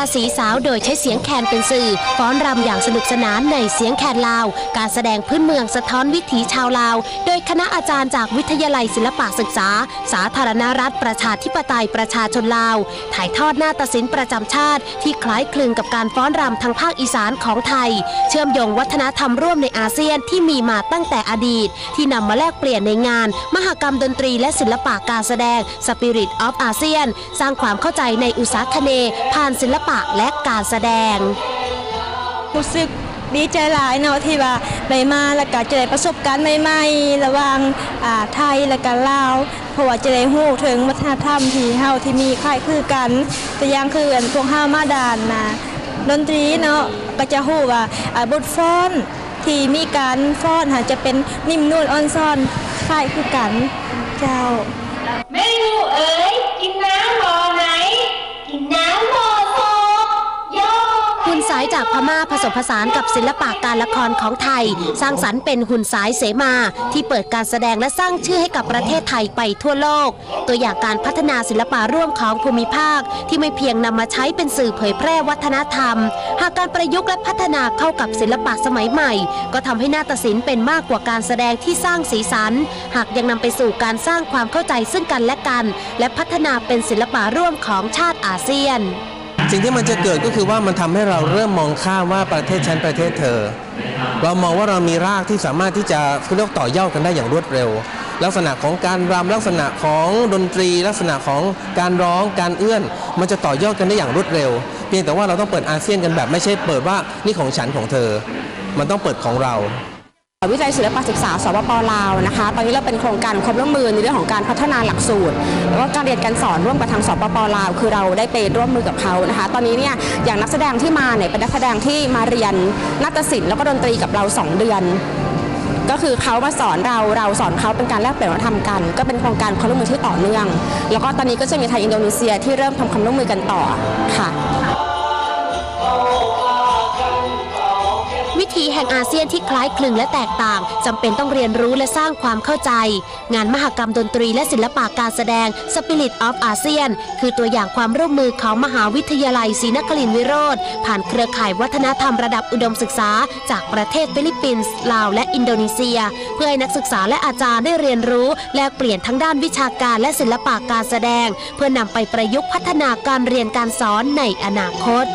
ราสีสาวโดยใช้เสียงแคนเป็นสื่อฟ้อนรำอย่างสนุกสนานในเสียงแคนลาว การแสดงพื้นเมืองสะท้อนวิถีชาวลาว โดยคณะอาจารย์จากวิทยาลัยศิลปะศึกษา สาธารณรัฐประชาธิปไตยประชาชนลาว ถ่ายทอดนาฏศิลป์ประจำชาติ ที่คล้ายคลึงกับการฟ้อนรำทางภาคอีสานของไทย เชื่อมโยงวัฒนธรรมร่วมในอาเซียนที่มีมาตั้งแต่อดีต ที่นำมาแลกเปลี่ยนในงาน มหกรรมดนตรีและศิลปะการแสดง Spirit of ASEAN สร้างความเข้าใจในอุตสาคเนยผ่านศิลปะและการแสดง รู้สึกดีใจหลายเนาะที่ว่าได้มาแล้วก็จะได้ประสบการณ์ใหม่ๆ ระหว่างอ่าไทยและก็ลาว เพราะว่าจะได้รู้ถึงวัฒนธรรมที่เฮาที่มีคล้ายคือกันแต่อยังคืออันพวกเฮามาดานนะดนตรีเนาะก็จะรู้ว่าอ่าบทฟ้อนที่มีการฟ้อนหาจะเป็นนิ่มนวลอ่อนซ่อนคล้ายคือกันเจ้า ไม่รู้เอ๋ยกินน้ำบ่อไหน กินน้ำบ่อโซโยก หุ่นสายจากพม่าผสมผสานกับศิลปะการละครของไทย สร้างสรรค์เป็นหุ่นสายเสมา ที่เปิดการแสดงและสร้างชื่อให้กับประเทศไทยไปทั่วโลก ตัวอย่างการพัฒนาศิลปะร่วมของภูมิภาค ที่ไม่เพียงนำมาใช้เป็นสื่อเผยแพร่วัฒนธรรม หากการประยุกต์และพัฒนาเข้ากับศิลปะสมัยใหม่ ก็ทำให้นาฏศิลป์เป็นมากกว่าการแสดงที่สร้างสีสัน หากยังนำไปสู่การสร้างความเข้าใจซึ่งกันและกัน และพัฒนาเป็นศิลปะร่วมของชาติอาเซียน สิ่งที่มันจะเกิดก็คือว่ามันทำให้เราเริ่มมองข้ามว่าประเทศฉันประเทศเธอ เรามองว่าเรามีรากที่สามารถที่จะเรียกต่อยอดกันได้อย่างรวดเร็ว ลักษณะของการรำลักษณะของดนตรี ลักษณะของการร้องการเอื้อน มันจะต่อยอดกันได้อย่างรวดเร็ว เพียงแต่ว่าเราต้องเปิดอาเซียนกันแบบไม่ใช่เปิดว่านี่ของฉันของเธอ มันต้องเปิดของเรา วิจัยศิลปศึกษาสปปลาวนะคะตอนนี้เราเป็นโครงการความร่วมมือในเรื่องของการพัฒนาหลักสูตร แล้วก็การเรียนการสอนร่วมกับทางสปปลาว คือเราได้ไปร่วมมือกับเขานะคะ ตอนนี้เนี่ยอย่างนักแสดงที่มาเนี่ยเป็นนักแสดงที่มาเรียนนาฏศิลป์แล้วก็ดนตรีกับเรา 2 เดือน ก็คือเขามาสอนเราเราสอนเขาเป็นการแลกเปลี่ยนวัฒนธรรมกัน ก็เป็นโครงการความร่วมมือที่ต่อเนื่อง แล้วก็ตอนนี้ก็จะมีไทยอินโดนีเซียที่เริ่มทำความร่วมมือกันต่อค่ะ แห่งอาเซียนที่คล้ายคลึงและแตกต่างจำเป็นต้องเรียนรู้และสร้างความเข้าใจ งานมหกรรมดนตรีและศิลปะการแสดง Spirit of ASEAN คือตัวอย่างความร่วมมือของมหาวิทยาลัยศรีนครินทรวิโรธผ่านเครือข่ายวัฒนธรรมระดับอุดมศึกษา จากประเทศฟิลิปปินส์ลาวและอินโดนีเซีย เพื่อให้นักศึกษาและอาจารย์ได้เรียนรู้ แลกเปลี่ยนทั้งด้านวิชาการและศิลปะการแสดง เพื่อนำไปประยุกต์พัฒนาการเรียนการสอนในอนาคต